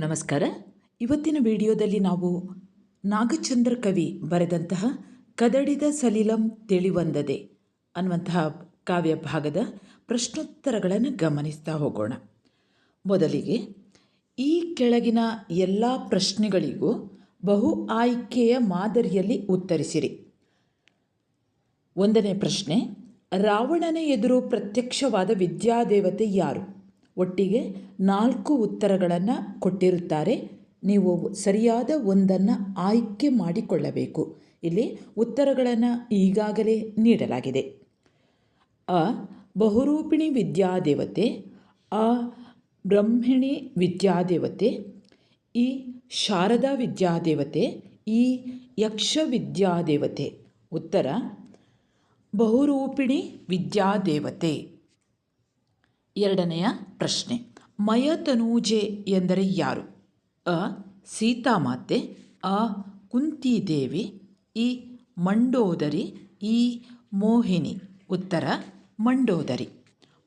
ನಮಸ್ಕಾರ. ಇವತ್ತಿನ ವಿಡಿಯೋದಲ್ಲಿ ನಾವು ನಾಗಚಂದ್ರ ಕವಿ ಬರೆದಂತಹ ಕದಡಿದ ಸಲಿಲಂ ತಿಳಿವಂದದೆ ಅನ್ನುವಂತಹ ಕಾವ್ಯ ಭಾಗದ ಪ್ರಶ್ನೋತ್ತರಗಳನ್ನು ಗಮನಿಸ್ತಾ ಹೋಗೋಣ. ಮೊದಲಿಗೆ, ಈ ಕೆಳಗಿನ ಎಲ್ಲ ಪ್ರಶ್ನೆಗಳಿಗೂ ಬಹು ಆಯ್ಕೆಯ ಮಾದರಿಯಲ್ಲಿ ಉತ್ತರಿಸಿರಿ. ಒಂದನೇ ಪ್ರಶ್ನೆ, ರಾವಣನ ಎದುರು ಪ್ರತ್ಯಕ್ಷವಾದ ವಿದ್ಯಾದೇವತೆ ಯಾರು? ಒಟ್ಟಿಗೆ ನಾಲ್ಕು ಉತ್ತರಗಳನ್ನು ಕೊಟ್ಟಿರುತ್ತಾರೆ. ನೀವು ಸರಿಯಾದ ಒಂದನ್ನು ಆಯ್ಕೆ ಮಾಡಿಕೊಳ್ಳಬೇಕು. ಇಲ್ಲಿ ಉತ್ತರಗಳನ್ನು ಈಗಾಗಲೇ ನೀಡಲಾಗಿದೆ. ಅ, ಬಹುರೂಪಿಣಿ ವಿದ್ಯಾದೇವತೆ, ಅ, ಬ್ರಹ್ಮಿಣಿ ವಿದ್ಯಾದೇವತೆ ಈ ಶಾರದಾ ವಿದ್ಯಾದೇವತೆ ಈ ಯಕ್ಷ ವಿದ್ಯಾದೇವತೆ. ಉತ್ತರ, ಬಹುರೂಪಿಣಿ ವಿದ್ಯಾದೇವತೆ. ಎರಡನೆಯ ಪ್ರಶ್ನೆ. ಮಯತನೂಜೆ ಎಂದರೆ ಯಾರು? ಅ, ಸೀತಾಮಾತೆ ಅ ಕುಂತಿದೇವಿ ಈ ಮಂಡೋದರಿ, ಇ, ಮೋಹಿನಿ. ಉತ್ತರ, ಮಂಡೋದರಿ.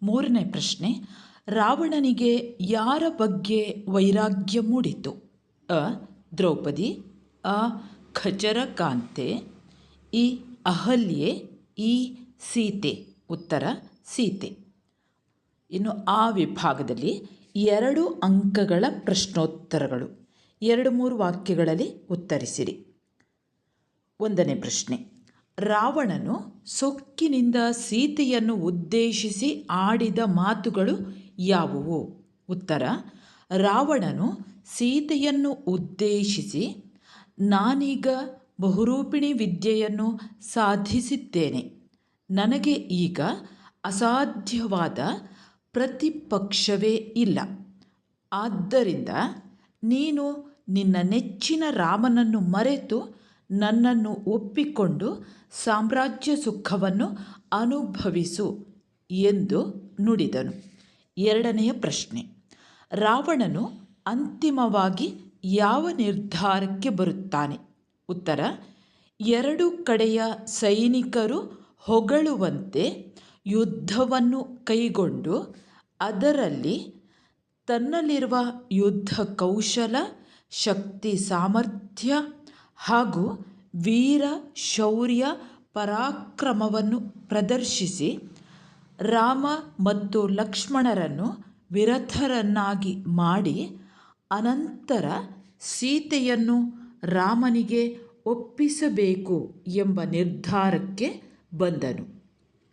ಮೂರನೇ ಪ್ರಶ್ನೆ. ರಾವಣನಿಗೆ ಯಾರ ಬಗ್ಗೆ ವೈರಾಗ್ಯ ಮೂಡಿತು? ಅ, ದ್ರೌಪದಿ, ಅ, ಖಚರಕಾಂತೆ, ಇ, ಅಹಲ್ಯೆ, ಇ, ಸೀತೆ. ಉತ್ತರ, ಸೀತೆ. ಇನ್ನು ಆ ವಿಭಾಗದಲ್ಲಿ ಎರಡು ಅಂಕಗಳ ಪ್ರಶ್ನೋತ್ತರಗಳು. ಎರಡು ಮೂರು ವಾಕ್ಯಗಳಲ್ಲಿ ಉತ್ತರಿಸಿರಿ. ಒಂದನೇ ಪ್ರಶ್ನೆ. ರಾವಣನು ಸೊಕ್ಕಿನಿಂದ ಸೀತೆಯನ್ನು ಉದ್ದೇಶಿಸಿ ಆಡಿದ ಮಾತುಗಳು ಯಾವುವು? ಉತ್ತರ, ರಾವಣನು ಸೀತೆಯನ್ನು ಉದ್ದೇಶಿಸಿ, ನಾನೀಗ ಬಹುರೂಪಿಣಿ ವಿದ್ಯೆಯನ್ನು ಸಾಧಿಸಿದ್ದೇನೆ. ನನಗೆ ಈಗ ಅಸಾಧ್ಯವಾದ ಪ್ರತಿಪಕ್ಷವೇ ಇಲ್ಲ. ಆದ್ದರಿಂದ ನೀನು ನಿನ್ನ ನೆಚ್ಚಿನ ರಾಮನನ್ನು ಮರೆತು ನನ್ನನ್ನು ಒಪ್ಪಿಕೊಂಡು ಸಾಮ್ರಾಜ್ಯ ಸುಖವನ್ನು ಅನುಭವಿಸು ಎಂದು ನುಡಿದನು. ಎರಡನೆಯ ಪ್ರಶ್ನೆ. ರಾವಣನು ಅಂತಿಮವಾಗಿ ಯಾವ ನಿರ್ಧಾರಕ್ಕೆ ಬರುತ್ತಾನೆ? ಉತ್ತರ, ಎರಡು ಕಡೆಯ ಸೈನಿಕರು ಹೊಗಳುವಂತೆ ಯುದ್ಧವನ್ನು ಕೈಗೊಂಡು ಅದರಲ್ಲಿ ತನ್ನಲ್ಲಿರುವ ಯುದ್ಧ ಕೌಶಲ, ಶಕ್ತಿ, ಸಾಮರ್ಥ್ಯ ಹಾಗೂ ವೀರ ಶೌರ್ಯ ಪರಾಕ್ರಮವನ್ನು ಪ್ರದರ್ಶಿಸಿ ರಾಮ ಮತ್ತು ಲಕ್ಷ್ಮಣರನ್ನು ವಿರಥರನ್ನಾಗಿ ಮಾಡಿ ಅನಂತರ ಸೀತೆಯನ್ನು ರಾಮನಿಗೆ ಒಪ್ಪಿಸಬೇಕು ಎಂಬ ನಿರ್ಧಾರಕ್ಕೆ ಬಂದನು.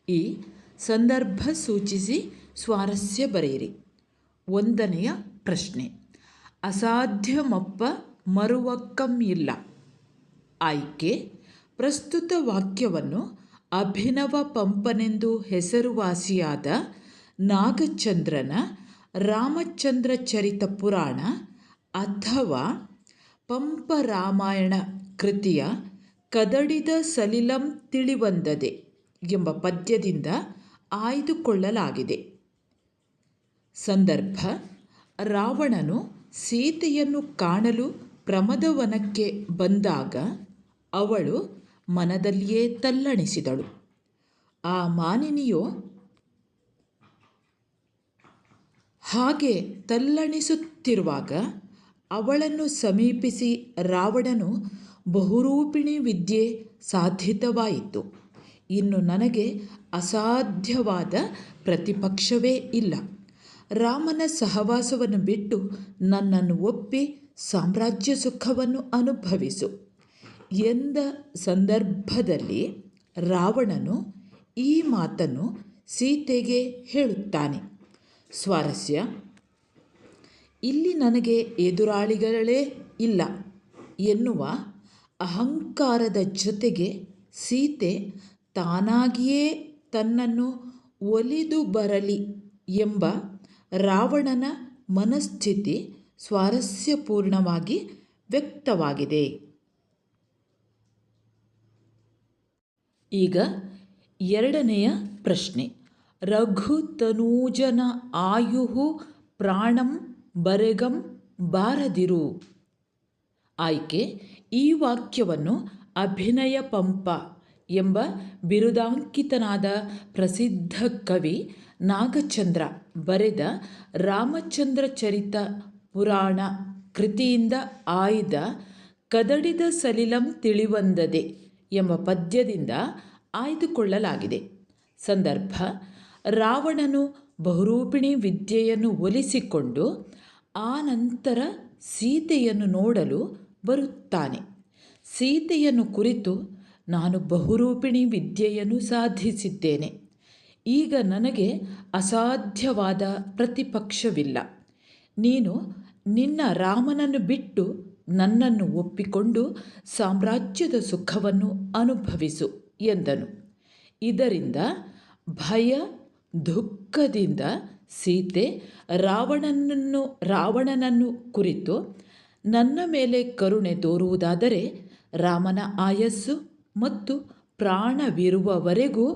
ಈ ಸಂದರ್ಭ ಸೂಚಿಸಿ ಸ್ವಾರಸ್ಯ ಬರೆಯಿರಿ. ಒಂದನೆಯ ಪ್ರಶ್ನೆ. ಅಸಾಧ್ಯಮಪ್ಪ ಮರುವಕ್ಕಂ ಇಲ್ಲ. ಆಯ್ಕೆ. ಪ್ರಸ್ತುತ ವಾಕ್ಯವನ್ನು ಅಭಿನವ ಪಂಪನೆಂದು ಹೆಸರುವಾಸಿಯಾದ ನಾಗಚಂದ್ರನ ರಾಮಚಂದ್ರ ಚರಿತ ಪುರಾಣ ಅಥವಾ ಪಂಪ ರಾಮಾಯಣ ಕೃತಿಯ ಕದಡಿದ ಸಲಿಲಂ ತಿಳಿವಂದದೆ ಎಂಬ ಪದ್ಯದಿಂದ ಆಯ್ದುಕೊಳ್ಳಲಾಗಿದೆ. ಸಂದರ್ಭ, ರಾವಣನು ಸೀತೆಯನ್ನು ಕಾಣಲು ಪ್ರಮದವನಕ್ಕೆ ಬಂದಾಗ ಅವಳು ಮನದಲ್ಲಿಯೇ ತಲ್ಲಣಿಸಿದಳು. ಆ ಮಾನಿನಿಯು ಹಾಗೆ ತಲ್ಲಣಿಸುತ್ತಿರುವಾಗ ಅವಳನ್ನು ಸಮೀಪಿಸಿ ರಾವಣನು ಬಹುರೂಪಿಣಿ ವಿದ್ಯೆ ಸಾಧಿತವಾಯಿತು. ಇನ್ನು ನನಗೆ ಅಸಾಧ್ಯವಾದ ಪ್ರತಿಪಕ್ಷವೇ ಇಲ್ಲ. ರಾಮನ ಸಹವಾಸವನ್ನು ಬಿಟ್ಟು ನನ್ನನ್ನು ಒಪ್ಪಿ ಸಾಮ್ರಾಜ್ಯ ಸುಖವನ್ನು ಅನುಭವಿಸು. ಎಂದ ಸಂದರ್ಭದಲ್ಲಿ ರಾವಣನು ಈ ಮಾತನ್ನು ಸೀತೆಗೆ ಹೇಳುತ್ತಾನೆ. ಸ್ವಾರಸ್ಯ, ಇಲ್ಲಿ ನನಗೆ ಎದುರಾಳಿಗಳೇ ಇಲ್ಲ ಎನ್ನುವ ಅಹಂಕಾರದ ಜೊತೆಗೆ ಸೀತೆ ತಾನಾಗಿಯೇ ತನ್ನನ್ನು ಒಲಿದು ಬರಲಿ ಎಂಬ ರಾವಣನ ಮನಸ್ಥಿತಿ ಸ್ವಾರಸ್ಯಪೂರ್ಣವಾಗಿ ವ್ಯಕ್ತವಾಗಿದೆ. ಈಗ ಎರಡನೆಯ ಪ್ರಶ್ನೆ. ರಘುತನೂಜನ ಆಯುಹು ಪ್ರಾಣಂ ಬರೆಗಂ ಬಾರದಿರು. ಆಯ್ಕೆ, ಈ ವಾಕ್ಯವನ್ನು ಅಭಿನಯ ಪಂಪ ಎಂಬ ಬಿರುದಾಂಕಿತನಾದ ಪ್ರಸಿದ್ಧ ಕವಿ ನಾಗಚಂದ್ರ ಬರೆದ ರಾಮಚಂದ್ರ ಚರಿತ ಪುರಾಣ ಕೃತಿಯಿಂದ ಆಯ್ದ ಕದಡಿದ ಸಲಿಲಂ ತಿಳಿವಂದದೆ ಎಂಬ ಪದ್ಯದಿಂದ ಆಯ್ದುಕೊಳ್ಳಲಾಗಿದೆ. ಸಂದರ್ಭ, ರಾವಣನು ಬಹುರೂಪಿಣಿ ವಿದ್ಯೆಯನ್ನು ಒಲಿಸಿಕೊಂಡು ಆ ನಂತರ ಸೀತೆಯನ್ನು ನೋಡಲು ಬರುತ್ತಾನೆ. ಸೀತೆಯನ್ನು ಕುರಿತು ನಾನು ಬಹುರೂಪಿಣಿ ವಿದ್ಯೆಯನ್ನು ಸಾಧಿಸಿದ್ದೇನೆ. ಈಗ ನನಗೆ ಅಸಾಧ್ಯವಾದ ಪ್ರತಿಪಕ್ಷವಿಲ್ಲ. ನೀನು ನಿನ್ನ ರಾಮನನ್ನು ಬಿಟ್ಟು ನನ್ನನ್ನು ಒಪ್ಪಿಕೊಂಡು ಸಾಮ್ರಾಜ್ಯದ ಸುಖವನ್ನು ಅನುಭವಿಸು ಎಂದನು. ಇದರಿಂದ ಭಯ, ದುಃಖದಿಂದ ಸೀತೆ ರಾವಣನನ್ನು ರಾವಣನನ್ನು ಕುರಿತು ನನ್ನ ಮೇಲೆ ಕರುಣೆ ತೋರುವುದಾದರೆ ರಾಮನ ಆಯಸ್ಸು ಮತ್ತು ಪ್ರಾಣವಿರುವವರೆಗೂ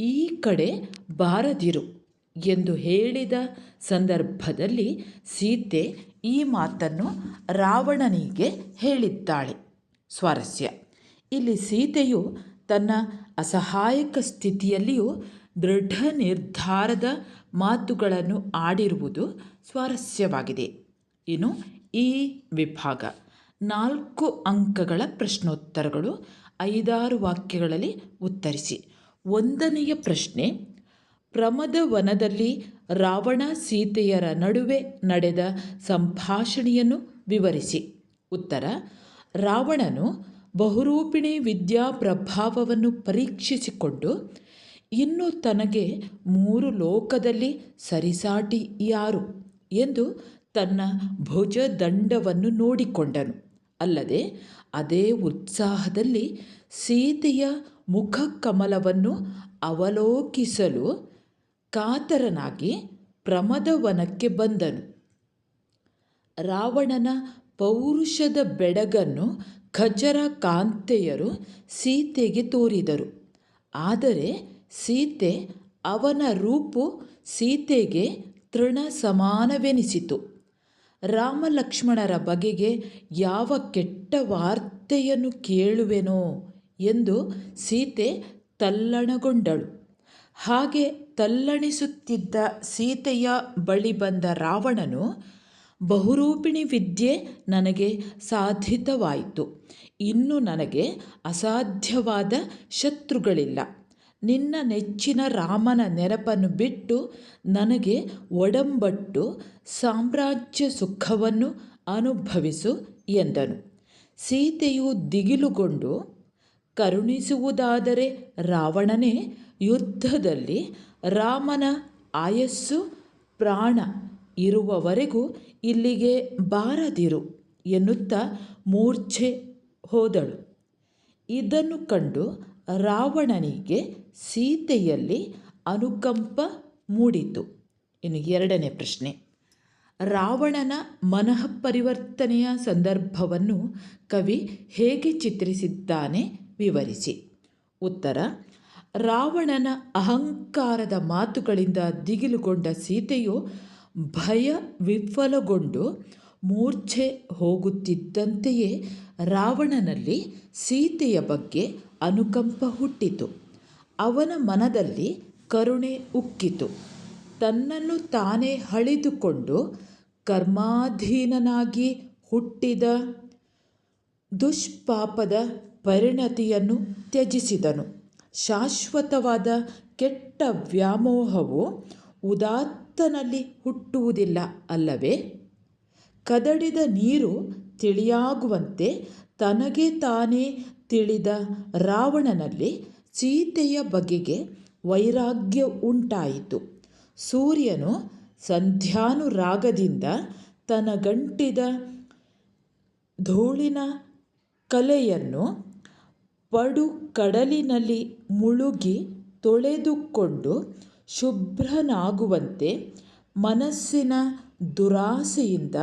ಈ ಕಡೆ ಬಾರದಿರು ಎಂದು ಹೇಳಿದ ಸಂದರ್ಭದಲ್ಲಿ ಸೀತೆ ಈ ಮಾತನ್ನು ರಾವಣನಿಗೆ ಹೇಳಿದ್ದಾಳೆ. ಸ್ವಾರಸ್ಯ. ಇಲ್ಲಿ ಸೀತೆಯು ತನ್ನ ಅಸಹಾಯಕ ಸ್ಥಿತಿಯಲ್ಲಿಯೂ ದೃಢ ನಿರ್ಧಾರದ ಮಾತುಗಳನ್ನು ಆಡಿರುವುದು ಸ್ವಾರಸ್ಯವಾಗಿದೆ. ಇನ್ನು ಈ ವಿಭಾಗ ನಾಲ್ಕು ಅಂಕಗಳ ಪ್ರಶ್ನೋತ್ತರಗಳು ಐದಾರು ವಾಕ್ಯಗಳಲ್ಲಿ ಉತ್ತರಿಸಿ. ಒಂದನೆಯ ಪ್ರಶ್ನೆ, ಪ್ರಮದ ವನದಲ್ಲಿ ರಾವಣ ಸೀತೆಯರ ನಡುವೆ ನಡೆದ ಸಂಭಾಷಣೆಯನ್ನು ವಿವರಿಸಿ. ಉತ್ತರ, ರಾವಣನು ಬಹುರೂಪಿಣಿ ವಿದ್ಯಾ ಪ್ರಭಾವವನ್ನು ಪರೀಕ್ಷಿಸಿಕೊಂಡು, ಇನ್ನು ತನಗೆ ಮೂರು ಲೋಕದಲ್ಲಿ ಸರಿಸಾಟಿ ಯಾರು ಎಂದು ತನ್ನ ಭುಜದಂಡವನ್ನು ನೋಡಿಕೊಂಡನು. ಅಲ್ಲದೆ, ಅದೇ ಉತ್ಸಾಹದಲ್ಲಿ ಸೀತೆಯ ಮುಖಕಮಲವನ್ನು ಅವಲೋಕಿಸಲು ಕಾತರನಾಗಿ ಪ್ರಮದವನಕ್ಕೆ ಬಂದನು. ರಾವಣನ ಪೌರುಷದ ಬೆಡಗನ್ನು ಖಜರ ಕಾಂತೆಯರು ಸೀತೆಗೆ ತೋರಿದರು. ಆದರೆ ಸೀತೆ ಅವನ ರೂಪು ಸೀತೆಗೆ ತೃಣ ಸಮಾನವೆನಿಸಿತು ರಾಮಲಕ್ಷ್ಮಣರ ಬಗೆಗೆ ಯಾವ ಕೆಟ್ಟ ವಾರ್ತೆಯನ್ನು ಕೇಳುವೆನೋ? ಎಂದು ಸೀತೆ ತಲ್ಲಣಗೊಂಡಳು. ಹಾಗೆ ತಲ್ಲಣಿಸುತ್ತಿದ್ದ ಸೀತೆಯ ಬಳಿ ಬಂದ ರಾವಣನು, ಬಹುರೂಪಿಣಿ ವಿದ್ಯೆ ನನಗೆ ಸಾಧಿತವಾಯಿತು. ಇನ್ನು ನನಗೆ ಅಸಾಧ್ಯವಾದ ಶತ್ರುಗಳಿಲ್ಲ. ನಿನ್ನ ನೆಚ್ಚಿನ ರಾಮನ ನೆನಪನ್ನು ಬಿಟ್ಟು ನನಗೆ ಒಡಂಬಟ್ಟು ಸಾಮ್ರಾಜ್ಯ ಸುಖವನ್ನು ಅನುಭವಿಸು ಎಂದನು. ಸೀತೆಯು ದಿಗಿಲುಗೊಂಡು ಕರುಣಿಸುವುದಾದರೆ ರಾವಣನೇ ಯುದ್ಧದಲ್ಲಿ ರಾಮನ ಆಯಸ್ಸು ಪ್ರಾಣ ಇರುವವರೆಗೂ ಇಲ್ಲಿಗೆ ಬಾರದಿರು ಎನ್ನುತ್ತಾ ಮೂರ್ಛೆ ಹೋದಳು. ಇದನ್ನು ಕಂಡು ರಾವಣನಿಗೆ ಸೀತೆಯಲ್ಲಿ ಅನುಕಂಪ ಮೂಡಿತು. ಇನ್ನು ಎರಡನೇ ಪ್ರಶ್ನೆ. ರಾವಣನ ಮನಃ ಪರಿವರ್ತನೆಯ ಸಂದರ್ಭವನ್ನು ಕವಿ ಹೇಗೆ ಚಿತ್ರಿಸಿದ್ದಾನೆ ವಿವರಿಸಿ. ಉತ್ತರ, ರಾವಣನ ಅಹಂಕಾರದ ಮಾತುಗಳಿಂದ ದಿಗಿಲುಗೊಂಡ ಸೀತೆಯು ಭಯ ವಿಫಲಗೊಂಡು ಮೂರ್ಛೆ ಹೋಗುತ್ತಿದ್ದಂತೆಯೇ ರಾವಣನಲ್ಲಿ ಸೀತೆಯ ಬಗ್ಗೆ ಅನುಕಂಪ ಹುಟ್ಟಿತು. ಅವನ ಮನದಲ್ಲಿ ಕರುಣೆ ಉಕ್ಕಿತು. ತನ್ನನ್ನು ತಾನೇ ಹಳಿದುಕೊಂಡು ಕರ್ಮಾಧೀನನಾಗಿ ಹುಟ್ಟಿದ ದುಷ್ಪಾಪದ ಪರಿಣತಿಯನ್ನು ತ್ಯಜಿಸಿದನು. ಶಾಶ್ವತವಾದ ಕೆಟ್ಟ ವ್ಯಾಮೋಹವು ಉದಾತ್ತನಲ್ಲಿ ಹುಟ್ಟುವುದಿಲ್ಲ ಅಲ್ಲವೇ? ಕದಡಿದ ನೀರು ತಿಳಿಯಾಗುವಂತೆ ತನಗೆ ತಾನೇ ತಿಳಿದ ರಾವಣನಲ್ಲಿ ಸೀತೆಯ ಬಗೆಗೆ ವೈರಾಗ್ಯ ಉಂಟಾಯಿತು. ಸೂರ್ಯನು ಸಂಧ್ಯಾನುರಾಗದಿಂದ ತನಗಂಟಿದ ಧೂಳಿನ ಕಲೆಯನ್ನು ಪಡು ಕಡಲಿನಲ್ಲಿ ಮುಳುಗಿ ತೊಳೆದುಕೊಂಡು ಶುಭ್ರನಾಗುವಂತೆ ಮನಸ್ಸಿನ ದುರಾಸೆಯಿಂದ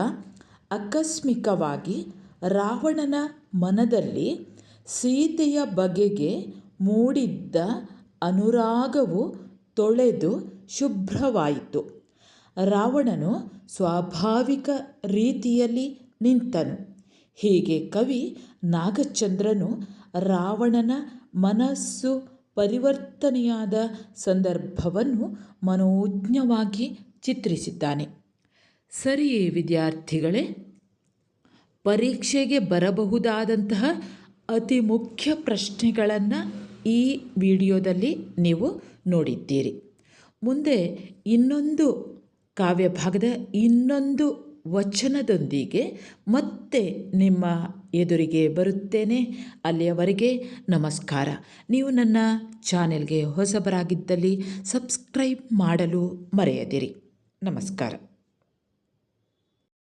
ಆಕಸ್ಮಿಕವಾಗಿ ರಾವಣನ ಮನದಲ್ಲಿ ಸೀತೆಯ ಬಗೆಗೆ ಮೂಡಿದ್ದ ಅನುರಾಗವು ತೊಳೆದು ಶುಭ್ರವಾಯಿತು. ರಾವಣನು ಸ್ವಾಭಾವಿಕ ರೀತಿಯಲ್ಲಿ ನಿಂತನು. ಹೀಗೆ ಕವಿ ನಾಗಚಂದ್ರನು ರಾವಣನ ಮನಸ್ಸು ಪರಿವರ್ತನೆಯಾದ ಸಂದರ್ಭವನ್ನು ಮನೋಜ್ಞವಾಗಿ ಚಿತ್ರಿಸಿದ್ದಾನೆ. ಸರಿಯೇ ವಿದ್ಯಾರ್ಥಿಗಳೇ, ಪರೀಕ್ಷೆಗೆ ಬರಬಹುದಾದಂತಹ ಅತಿ ಮುಖ್ಯ ಪ್ರಶ್ನೆಗಳನ್ನು ಈ ವಿಡಿಯೋದಲ್ಲಿ ನೀವು ನೋಡಿದ್ದೀರಿ. ಮುಂದೆ ಇನ್ನೊಂದು ಕಾವ್ಯಭಾಗದ ಇನ್ನೊಂದು ವಚನದೊಂದಿಗೆ ಮತ್ತೆ ನಿಮ್ಮ ಎದುರಿಗೆ ಬರುತ್ತೇನೆ. ಅಲ್ಲಿಯವರೆಗೆ ನಮಸ್ಕಾರ. ನೀವು ನನ್ನ ಚಾನೆಲ್ಗೆ ಹೊಸಬರಾಗಿದ್ದಲ್ಲಿ ಸಬ್ಸ್ಕ್ರೈಬ್ ಮಾಡಲು ಮರೆಯದಿರಿ. ನಮಸ್ಕಾರ.